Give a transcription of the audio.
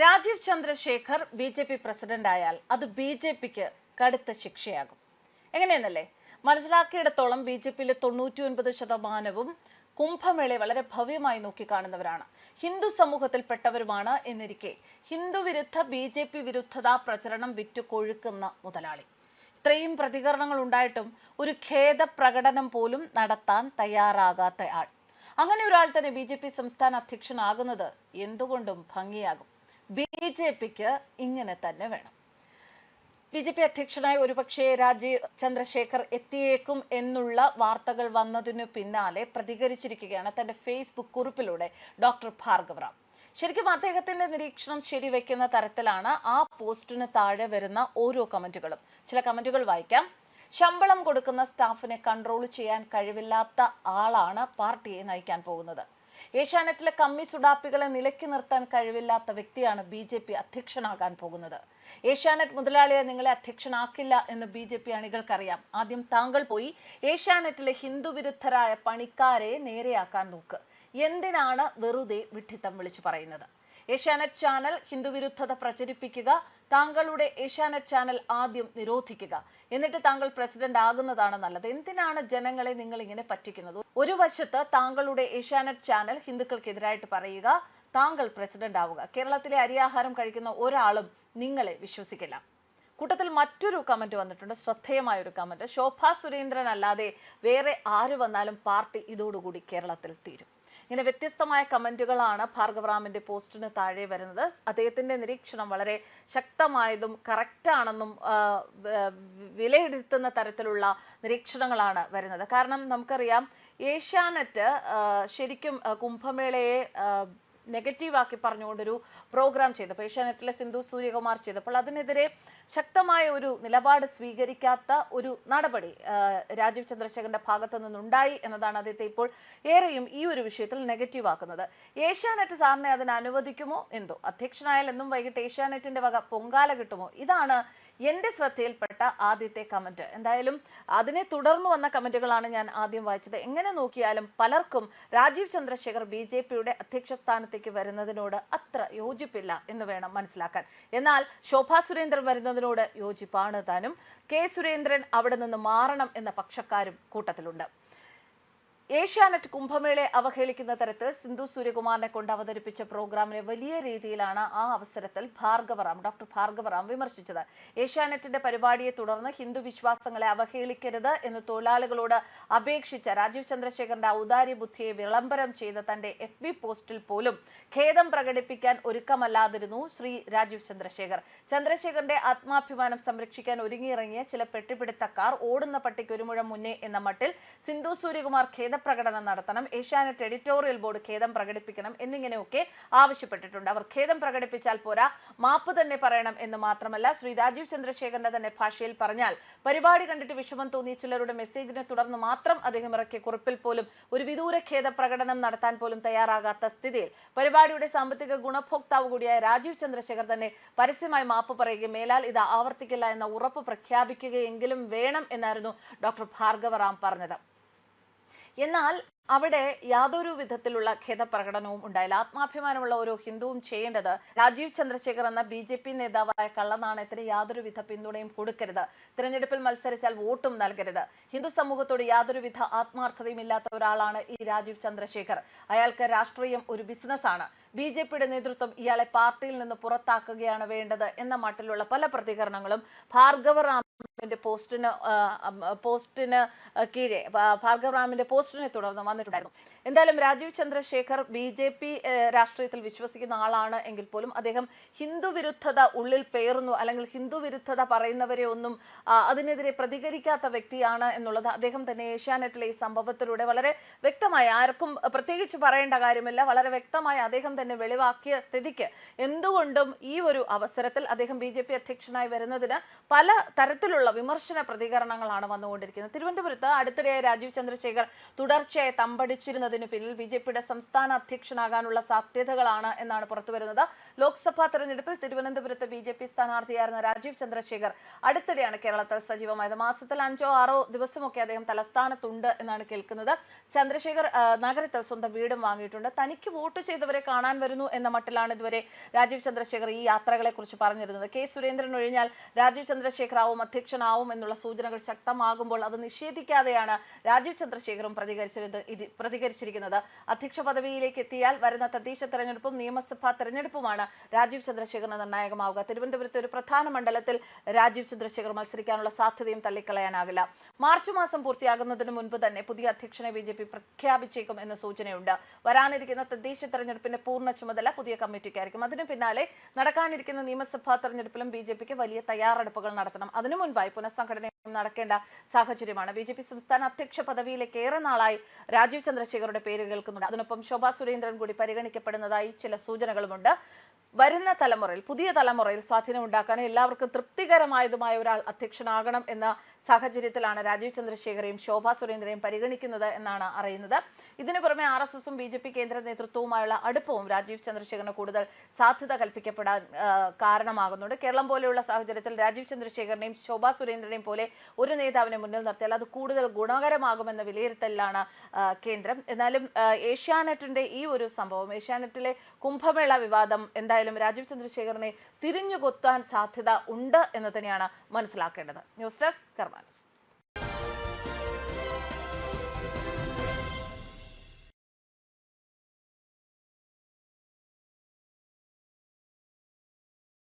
Rajeev Chandrasekhar B J P president ആയാൽ അത് B J പിക്ക് കടുത്ത ശിക്ഷയാകും. എങ്ങനെയെന്നല്ലേ? മനസ്സിലാക്കിയിടത്തോളം ബി ജെ പിയിലെ തൊണ്ണൂറ്റി ഒൻപത് ശതമാനവും കുംഭമേളയെ വളരെ ഭവ്യമായി നോക്കിക്കാണുന്നവരാണ്. ഹിന്ദു സമൂഹത്തിൽപ്പെട്ടവരുമാണ് എന്നിരിക്കെ ഹിന്ദു വിരുദ്ധ ബി ജെ പി വിരുദ്ധത പ്രചരണം വിറ്റുകൊഴുക്കുന്ന മുതലാളി. ഇത്രയും പ്രതികരണങ്ങൾ ഉണ്ടായിട്ടും ഒരു ഖേദ പ്രകടനം പോലും നടത്താൻ തയ്യാറാകാത്ത ആൾ. അങ്ങനെ ഒരാൾ തന്നെ ബി ജെ പി സംസ്ഥാന അധ്യക്ഷനാകുന്നത് എന്തുകൊണ്ടും ഭംഗിയാകും. ബി ജെ പിക്ക് ഇങ്ങനെ തന്നെ വേണം. ബി ജെ പി അധ്യക്ഷനായി ഒരുപക്ഷെ രാജീവ് ചന്ദ്രശേഖർ എത്തിയേക്കും എന്നുള്ള വാർത്തകൾ വന്നതിനു പിന്നാലെ പ്രതികരിച്ചിരിക്കുകയാണ് തന്റെ ഫേസ്ബുക്ക് കുറിപ്പിലൂടെ ഡോക്ടർ ഭാർഗവറാം. ശരിക്കും അദ്ദേഹത്തിന്റെ നിരീക്ഷണം ശരിവെക്കുന്ന തരത്തിലാണ് ആ പോസ്റ്റിന് താഴെ വരുന്ന ഓരോ കമന്റുകളും. ചില കമന്റുകൾ വായിക്കാം. ശമ്പളം കൊടുക്കുന്ന സ്റ്റാഫിനെ കൺട്രോൾ ചെയ്യാൻ കഴിവില്ലാത്ത ആളാണ് പാർട്ടിയെ നയിക്കാൻ പോകുന്നത്. ഏഷ്യാനെറ്റിലെ കമ്മി സുഡാപ്പികളെ നിലയ്ക്ക് നിർത്താൻ കഴിവില്ലാത്ത വ്യക്തിയാണ് ബി ജെ പി അധ്യക്ഷനാകാൻ പോകുന്നത്. ഏഷ്യാനെറ്റ് മുതലാളിയെ നിങ്ങളെ അധ്യക്ഷനാക്കില്ല എന്ന് ബി ജെ പി അണികൾക്കറിയാം. ആദ്യം താങ്കൾ പോയി ഏഷ്യാനെറ്റിലെ ഹിന്ദു വിരുദ്ധരായ പണിക്കാരെ നേരെയാക്കാൻ നോക്ക്. എന്തിനാണ് വെറുതെ വിഡ്ഢിത്തം വിളിച്ചു പറയുന്നത്? ഏഷ്യാനെറ്റ് ചാനൽ ഹിന്ദുവിരുദ്ധത പ്രചരിപ്പിക്കുക താങ്കളുടെ ഏഷ്യാനെറ്റ് ചാനൽ ആദ്യം നിരോധിക്കുക എന്നിട്ട് താങ്കൾ പ്രസിഡന്റ് ആകുന്നതാണ് നല്ലത്. എന്തിനാണ് ജനങ്ങളെ നിങ്ങൾ ഇങ്ങനെ പറ്റിക്കുന്നത്? ഒരു വശത്ത് താങ്കളുടെ ഏഷ്യാനെറ്റ് ചാനൽ ഹിന്ദുക്കൾക്കെതിരായിട്ട് പറയുക താങ്കൾ പ്രസിഡന്റ് ആവുക. കേരളത്തിലെ അരിയാഹാരം കഴിക്കുന്ന ഒരാളും നിങ്ങളെ വിശ്വസിക്കില്ല. കൂട്ടത്തിൽ മറ്റൊരു കമന്റ് വന്നിട്ടുണ്ട് ശ്രദ്ധേയമായ ഒരു കമന്റ്. ശോഭാ സുരേന്ദ്രൻ അല്ലാതെ വേറെ ആര് വന്നാലും പാർട്ടി ഇതോടുകൂടി കേരളത്തിൽ തീരും. ഇങ്ങനെ വ്യത്യസ്തമായ കമന്റുകളാണ് ഭാർഗവറാമിന്റെ പോസ്റ്റിന് താഴെ വരുന്നത്. അദ്ദേഹത്തിന്റെ നിരീക്ഷണം വളരെ ശക്തമായതും കറക്റ്റാണെന്നും വിലയിരുത്തുന്ന തരത്തിലുള്ള നിരീക്ഷണങ്ങളാണ് വരുന്നത്. കാരണം നമുക്കറിയാം ഏഷ്യാനെറ്റ് ശരിക്കും കുംഭമേളയെ നെഗറ്റീവാക്കി പറഞ്ഞുകൊണ്ടൊരു പ്രോഗ്രാം ചെയ്തപ്പോൾ ഏഷ്യാനെറ്റിലെ സിന്ധു സൂര്യകുമാർ ചെയ്തപ്പോൾ അതിനെതിരെ ശക്തമായ ഒരു നിലപാട് സ്വീകരിക്കാത്ത ഒരു നടപടി രാജീവ് ചന്ദ്രശേഖരന്റെ ഭാഗത്തു നിന്നുണ്ടായി എന്നതാണ് അദ്ദേഹത്തെ ഇപ്പോൾ ഏറെയും ഈ ഒരു വിഷയത്തിൽ നെഗറ്റീവ് ആക്കുന്നത് ഏഷ്യാനെറ്റ് സാറിനെ അതിന് അനുവദിക്കുമോ? എന്തോ? അധ്യക്ഷനായാൽ എന്നും വൈകിട്ട് ഏഷ്യാനെറ്റിന്റെ വക പൊങ്കാല കിട്ടുമോ? ഇതാണ് എന്റെ ശ്രദ്ധയിൽപ്പെട്ട ആദ്യത്തെ കമന്റ്. എന്തായാലും അതിനെ തുടർന്ന് വന്ന കമന്റുകളാണ് ഞാൻ ആദ്യം വായിച്ചത്. എങ്ങനെ നോക്കിയാലും പലർക്കും രാജീവ് ചന്ദ്രശേഖർ ബി ജെ പിയുടെ അധ്യക്ഷ സ്ഥാനത്തേക്ക് വരുന്നതിനോട് അത്ര യോജിപ്പില്ല എന്ന് വേണം മനസ്സിലാക്കാൻ. എന്നാൽ ശോഭാ സുരേന്ദ്രൻ വരുന്നതിനോട് യോജിപ്പാണ് താനും. കെ സുരേന്ദ്രൻ അവിടെ നിന്ന് മാറണം എന്ന പക്ഷക്കാരും കൂട്ടത്തിലുണ്ട്. ഏഷ്യാനെറ്റ് കുംഭമേളയെ അവഹേളിക്കുന്ന തരത്തിൽ സിന്ധു സൂര്യകുമാറിനെ കൊണ്ട് അവതരിപ്പിച്ച പ്രോഗ്രാമിനെ വലിയ രീതിയിലാണ് ആ അവസരത്തിൽ ഭാർഗവറാം ഡോക്ടർ ഭാർഗവറാം വിമർശിച്ചത്. ഏഷ്യാനെറ്റിന്റെ പരിപാടിയെ തുടർന്ന് ഹിന്ദു വിശ്വാസങ്ങളെ അവഹേളിക്കരുത് എന്ന് തൊഴിലാളികളോട് അപേക്ഷിച്ച രാജീവ് ചന്ദ്രശേഖരന്റെ ഔദാര്യ ബുദ്ധിയെ വിളംബരം ചെയ്ത തന്റെ എഫ് ബി പോസ്റ്റിൽ പോലും ഖേദം പ്രകടിപ്പിക്കാൻ ഒരുക്കമല്ലാതിരുന്നു ശ്രീ രാജീവ് ചന്ദ്രശേഖർ. ചന്ദ്രശേഖരന്റെ ആത്മാഭിമാനം സംരക്ഷിക്കാൻ ഒരുങ്ങിയിറങ്ങിയ ചില പെട്ടിപ്പിടുത്തക്കാർ ഓടുന്ന പട്ടിക്ക് ഒരു മുഴം മുന്നേ എന്ന മട്ടിൽ സിന്ധു സൂര്യകുമാർ ഖേദപ്രകടനം നടത്തണം. ഏഷ്യാനെറ്റ് എഡിറ്റോറിയൽ ബോർഡ് ഖേദം പ്രകടിപ്പിക്കണം എന്നിങ്ങനെയൊക്കെ ആവശ്യപ്പെട്ടിട്ടുണ്ട്. അവർ ഖേദം പ്രകടിപ്പിച്ചാൽ പോരാ മാപ്പ് തന്നെ പറയണം എന്ന് മാത്രമല്ല ശ്രീ രാജീവ് ചന്ദ്രശേഖരന്റെ തന്നെ ഭാഷയിൽ പറഞ്ഞാൽ പരിപാടി കണ്ടിട്ട് വിഷമം തോന്നിയ ചിലരുടെ മെസ്സേജിനെ തുടർന്ന് മാത്രം അദ്ദേഹം ഇറക്കിയ കുറിപ്പിൽ പോലും ഒരു വിദൂര ഖേദ പ്രകടനം നടത്താൻ പോലും തയ്യാറാകാത്ത സ്ഥിതിയിൽ പരിപാടിയുടെ സാമ്പത്തിക ഗുണഭോക്താവ് കൂടിയായ രാജീവ് ചന്ദ്രശേഖർ തന്നെ പരസ്യമായി മാപ്പ് പറയുകയും മേലാൽ ഇത് ആവർത്തിക്കില്ല എന്ന ഉറപ്പ് പ്രഖ്യാപിക്കുകയെങ്കിലും വേണം എന്നായിരുന്നു ഡോക്ടർ ഭാർഗവറാം പറഞ്ഞത്. എന്നാൽ അവിടെ യാതൊരു വിധത്തിലുള്ള ഖേദപ്രകടനവും ഉണ്ടായില്ല. ആത്മാഭിമാനമുള്ള ഓരോ ഹിന്ദുവും ചെയ്യേണ്ടത് രാജീവ് ചന്ദ്രശേഖർ എന്ന ബി ജെ പി നേതാവായ കള്ളനാണയത്തിന് യാതൊരു വിധ പിന്തുണയും കൊടുക്കരുത്. തിരഞ്ഞെടുപ്പിൽ മത്സരിച്ചാൽ വോട്ടും നൽകരുത്. ഹിന്ദു സമൂഹത്തോട് യാതൊരു വിധ ആത്മാർത്ഥതയും ഇല്ലാത്ത ഒരാളാണ് ഈ രാജീവ് ചന്ദ്രശേഖർ. അയാൾക്ക് രാഷ്ട്രീയം ഒരു ബിസിനസ്സാണ് ബി ജെ പിയുടെ നേതൃത്വം ഇയാളെ പാർട്ടിയിൽ നിന്ന് പുറത്താക്കുകയാണ് വേണ്ടത് എന്ന മട്ടിലുള്ള പല പ്രതികരണങ്ങളും ഭാർഗവറാമിന്റെ പോസ്റ്റിന് പോസ്റ്റിന് കീഴെ ഭാ- ഭാർഗവറാമിന്റെ പോസ്റ്റിനെ തുടർന്ന് വന്നിട്ടുണ്ടായിരുന്നു. എന്തായാലും Rajeev Chandrasekhar B J P രാഷ്ട്രീയത്തിൽ വിശ്വസിക്കുന്ന ആളാണ് എങ്കിൽ പോലും അദ്ദേഹം ഹിന്ദു വിരുദ്ധത ഉള്ളിൽ പേറുന്നു. അല്ലെങ്കിൽ ഹിന്ദു വിരുദ്ധത പറയുന്നവരെ ഒന്നും അതിനെതിരെ പ്രതികരിക്കാത്ത വ്യക്തിയാണ് എന്നുള്ളത് അദ്ദേഹം തന്നെ ഏഷ്യാനെറ്റിലെ ഈ സംഭവത്തിലൂടെ വളരെ വ്യക്തമായി ആർക്കും പ്രത്യേകിച്ച് പറയേണ്ട കാര്യമില്ല. വളരെ വ്യക്തമായി അദ്ദേഹം തന്നെ വെളിവാക്കിയ സ്ഥിതിക്ക് എന്തുകൊണ്ടും ഈ ഒരു അവസരത്തിൽ അദ്ദേഹം ബി അധ്യക്ഷനായി വരുന്നതിന് പല തരത്തിലുള്ള വിമർശന പ്രതികരണങ്ങളാണ് വന്നുകൊണ്ടിരിക്കുന്നത്. തിരുവനന്തപുരത്ത് അടുത്തിടെ രാജീവ് ചന്ദ്രശേഖർ തുടർച്ചയായി തമ്പടിച്ചിരുന്നതിന് പിന്നിൽ ബി ജെ പിയുടെ സംസ്ഥാന അധ്യക്ഷനാകാനുള്ള സാധ്യതകളാണ് എന്നാണ് പുറത്തുവരുന്നത്. ലോക്സഭാ തെരഞ്ഞെടുപ്പിൽ തിരുവനന്തപുരത്ത് ബി ജെ പി സ്ഥാനാർത്ഥിയായിരുന്ന രാജീവ് ചന്ദ്രശേഖർ അടുത്തിടെയാണ് കേരളത്തിൽ സജീവമായത്. മാസത്തിൽ അഞ്ചോ ആറോ ദിവസമൊക്കെ അദ്ദേഹം തലസ്ഥാനത്തുണ്ട് എന്നാണ് കേൾക്കുന്നത്. ചന്ദ്രശേഖർ നഗരത്തിൽ സ്വന്തം വീടും വാങ്ങിയിട്ടുണ്ട്. തനിക്ക് വോട്ട് ചെയ്തവരെ കാണാൻ വരുന്നു എന്ന മട്ടിലാണ് ഇതുവരെ രാജീവ് ചന്ദ്രശേഖർ ഈ യാത്രകളെ കുറിച്ച് പറഞ്ഞിരുന്നത്. കെ സുരേന്ദ്രൻ ഒഴിഞ്ഞാൽ രാജീവ് ചന്ദ്രശേഖർ ആവും അധ്യക്ഷനാവും എന്നുള്ള സൂചനകൾ ശക്തമാകുമ്പോൾ അത് നിഷേധിക്കാതെയാണ് രാജീവ് ചന്ദ്രശേഖറും പ്രതികരിച്ചിരുന്നത് ഇത് പ്രതികരിച്ചിരിക്കുന്നത്. അധ്യക്ഷ പദവിയിലേക്ക് എത്തിയാൽ വരുന്ന തദ്ദേശ തെരഞ്ഞെടുപ്പും നിയമസഭാ തെരഞ്ഞെടുപ്പുമാണ് രാജീവ് ചന്ദ്രശേഖറിന് നിർണായകമാവുക. തിരുവനന്തപുരത്തെ ഒരു പ്രധാന മണ്ഡലത്തിൽ രാജീവ് ചന്ദ്രശേഖർ മത്സരിക്കാനുള്ള സാധ്യതയും തള്ളിക്കളയാനാകില്ല. മാർച്ച് മാസം പൂർത്തിയാകുന്നതിന് മുൻപ് തന്നെ പുതിയ അധ്യക്ഷനെ ബി പ്രഖ്യാപിച്ചേക്കും എന്ന സൂചനയുണ്ട്. വരാനിരിക്കുന്ന തദ്ദേശ തെരഞ്ഞെടുപ്പിന്റെ പൂർണ ചുമതല പുതിയ കമ്മിറ്റിക്കായിരിക്കും. അതിനു പിന്നാലെ നടക്കാനിരിക്കുന്ന നിയമസഭാ തെരഞ്ഞെടുപ്പിലും ബി വലിയ തയ്യാറെടുപ്പുകൾ നടത്തണം. അതിനു മുൻപായി പുനഃസംഘടന നടക്കേണ്ട സാഹചര്യമാണ്. ബി ജെ പി സംസ്ഥാന അധ്യക്ഷ പദവിയിലേക്ക് ഏറെ നാളായി രാജീവ് ചന്ദ്രശേഖറുടെ പേര് കേൾക്കുന്നുണ്ട്. അതിനൊപ്പം ശോഭാ സുരേന്ദ്രൻ കൂടി പരിഗണിക്കപ്പെടുന്നതായി ചില സൂചനകളുമുണ്ട്. വരുന്ന തലമുറയിൽ പുതിയ തലമുറയിൽ സ്വാധീനം ഉണ്ടാക്കാൻ എല്ലാവർക്കും തൃപ്തികരമായതുമായ ഒരാൾ അധ്യക്ഷനാകണം എന്ന സാഹചര്യത്തിലാണ് രാജീവ് ചന്ദ്രശേഖരയും ശോഭാ സുരേന്ദ്രയും പരിഗണിക്കുന്നത് എന്നാണ് അറിയുന്നത്. ഇതിനു പുറമെ ആർ എസ് എസും ബി ജെ പി കേന്ദ്ര നേതൃത്വവുമായുള്ള അടുപ്പവും രാജീവ് ചന്ദ്രശേഖരന് കൂടുതൽ സാധ്യത കൽപ്പിക്കപ്പെടാൻ കാരണമാകുന്നുണ്ട്. കേരളം പോലെയുള്ള സാഹചര്യത്തിൽ രാജീവ് ചന്ദ്രശേഖരനെയും ശോഭാ സുരേന്ദ്രനെയും പോലെ ഒരു നേതാവിനെ മുന്നിൽ നിർത്തിയാൽ അത് കൂടുതൽ ഗുണകരമാകുമെന്ന വിലയിരുത്തലിലാണ് കേന്ദ്രം. എന്നാലും ഏഷ്യാനെറ്റിന്റെ ഈ ഒരു സംഭവം ഏഷ്യാനെറ്റിലെ കുംഭമേള വിവാദം എന്തായാലും എന്തായാലും രാജീവ് ചന്ദ്രശേഖറിനെ തിരിഞ്ഞു കൊത്താൻ സാധ്യത ഉണ്ട് എന്ന് തന്നെയാണ് മനസ്സിലാക്കേണ്ടത്. News desk കർമാനസ്.